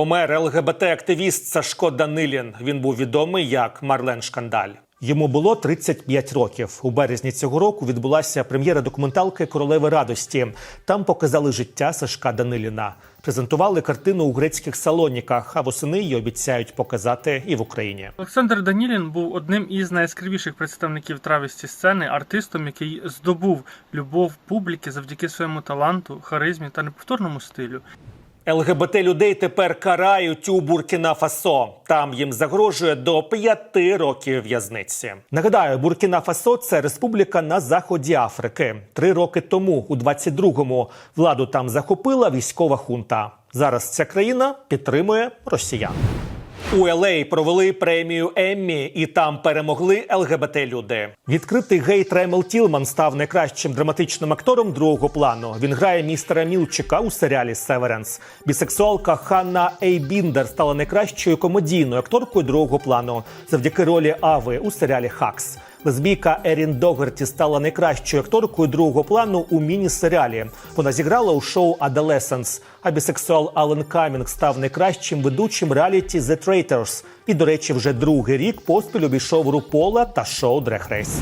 Помер ЛГБТ-активіст Сашко Данилін. Він був відомий як Марлен Шкандаль. Йому було 35 років. У березні цього року відбулася прем'єра документалки Королеви радості. Там показали життя Сашка Даниліна. Презентували картину у грецьких салоніках, а восени її обіцяють показати і в Україні. Олександр Данілін був одним із найяскравіших представників травісті сцени, артистом, який здобув любов публіки завдяки своєму таланту, харизмі та неповторному стилю. ЛГБТ людей тепер карають у Буркіна Фасо. Там їм загрожує до п'яти років в'язниці. Нагадаю, Буркіна Фасо це республіка на заході Африки. Три роки тому, у 22-му, владу там захопила військова хунта. Зараз ця країна підтримує росіян. У LA провели премію Еммі, і там перемогли ЛГБТ люди. Відкритий гей Тремел Тілман став найкращим драматичним актором другого плану. Він грає містера Мілчика у серіалі Северенс. Бісексуалка Ханна Ейбіндер стала найкращою комедійною акторкою другого плану завдяки ролі Ави у серіалі Хакс. Лесбійка Ерін Догерті стала найкращою акторкою другого плану у міні-серіалі. Вона зіграла у шоу Adolescence, а бісексуал Ален Камінг став найкращим ведучим реаліті The Traitors. І, до речі, вже другий рік поспіль обійшов Рупола та шоу «Дрех Race.